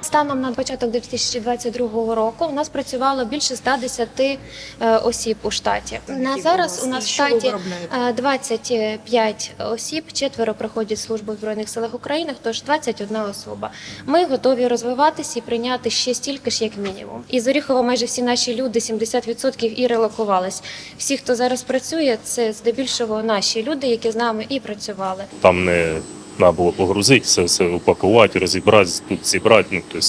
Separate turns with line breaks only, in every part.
Станом на початок 2022 року у нас працювало більше 110 е, осіб у штаті. На зараз у нас в штаті е, 25 осіб, четверо проходять службу в збройних силах України, тож 21 особа. Ми готові розвиватися і прийняти ще стільки ж, як мінімум. І з Оріхова майже всі наші люди, 70% і релокувались. Всі, хто зараз працює, це здебільшого наші люди, які з нами і працювали.
Там не треба було погрузити, все, все упакувати, розібрати, тут зібрати. Ну, тобто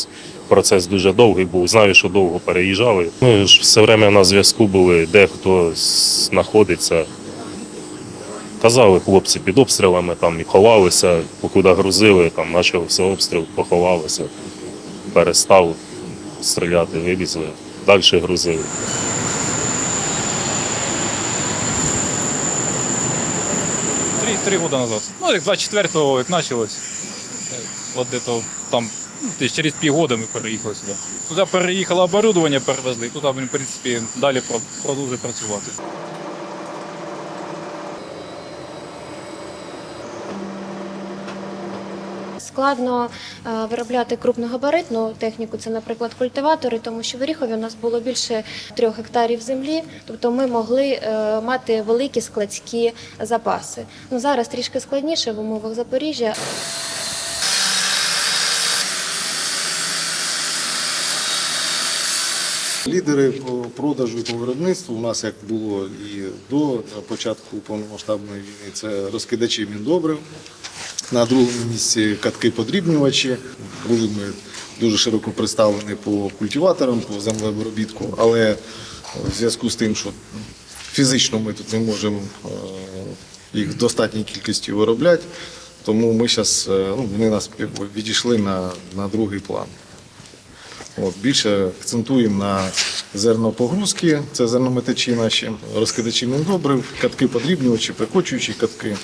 процес дуже довгий був. Знаю, що довго переїжджали. Ми ж все время на зв'язку були, де хто знаходиться. Казали хлопці під обстрілами там і ховалися, покуди грузили, там почав все обстріл, поховалися, перестав стріляти, вилізли, далі грузили.
Три, года назад. Ну, як 24-го, як почалось. От де-то там ну, через півгода ми переїхали сюди. Туди переїхало оборудовання, перевезли, туди, в принципі, далі продовжує працювати.
Складно е, виробляти крупногабаритну техніку, це, наприклад, культиватори, тому що в Оріхові у нас було більше трьох гектарів землі, тобто ми могли е, мати великі складські запаси. Ну зараз трішки складніше в умовах Запоріжжя.
Лідери по продажу і по виробництву у нас як було і до початку повномасштабної війни, це розкидачі міндобрив. На другому місці катки подрібнювачі. Були ми дуже широко представлені по культиваторам, по землеобробітку, але в зв'язку з тим, що фізично ми тут не можемо е, їх в достатній кількості виробляти, тому ми зараз ну, вони нас відійшли на, на другий план. От, більше акцентуємо на зернопогрузки, це зернометачі наші, розкидачі міндобрив, катки подрібнювачі, прикочуючі катки,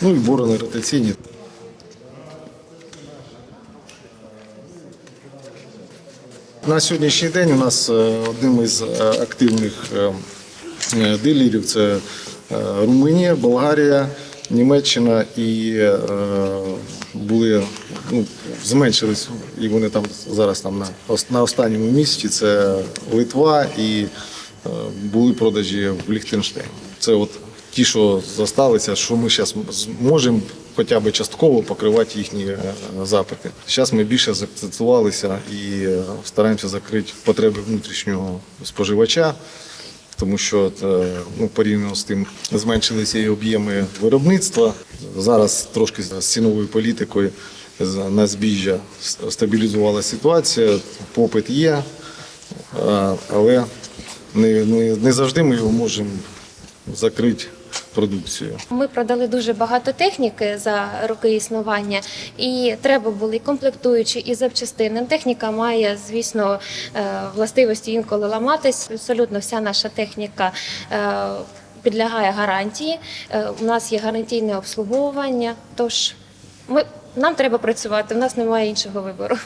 ну і борони ротаційні. На сьогоднішній день у нас е, одним із е, активних е, дилерів це Румунія, Болгарія, Німеччина і були ну, зменшились, і вони там зараз там на, на останньому місці. Це Литва і були продажі в Ліхтенштейн. Це от ті, що залишилися, що ми зараз зможемо хоча б частково покривати їхні е, запити. Зараз ми більше заакцентувалися і е, стараємося закрити потреби внутрішнього споживача тому що е, ну, порівняно з тим зменшилися і об'єми виробництва. Зараз трошки з ціновою політикою на збіжжя с- стабілізувалася ситуація, попит є, але не, не, не завжди ми його можемо закрити продукцією.
Ми продали дуже багато техніки за роки існування, і треба були комплектуючі і запчастини. Техніка має, звісно, е, властивості інколи ламатись. Абсолютно вся наша техніка. е, Підлягає гарантії. Е, У нас є гарантійне обслуговування. Тож ми нам треба працювати. У нас немає іншого вибору.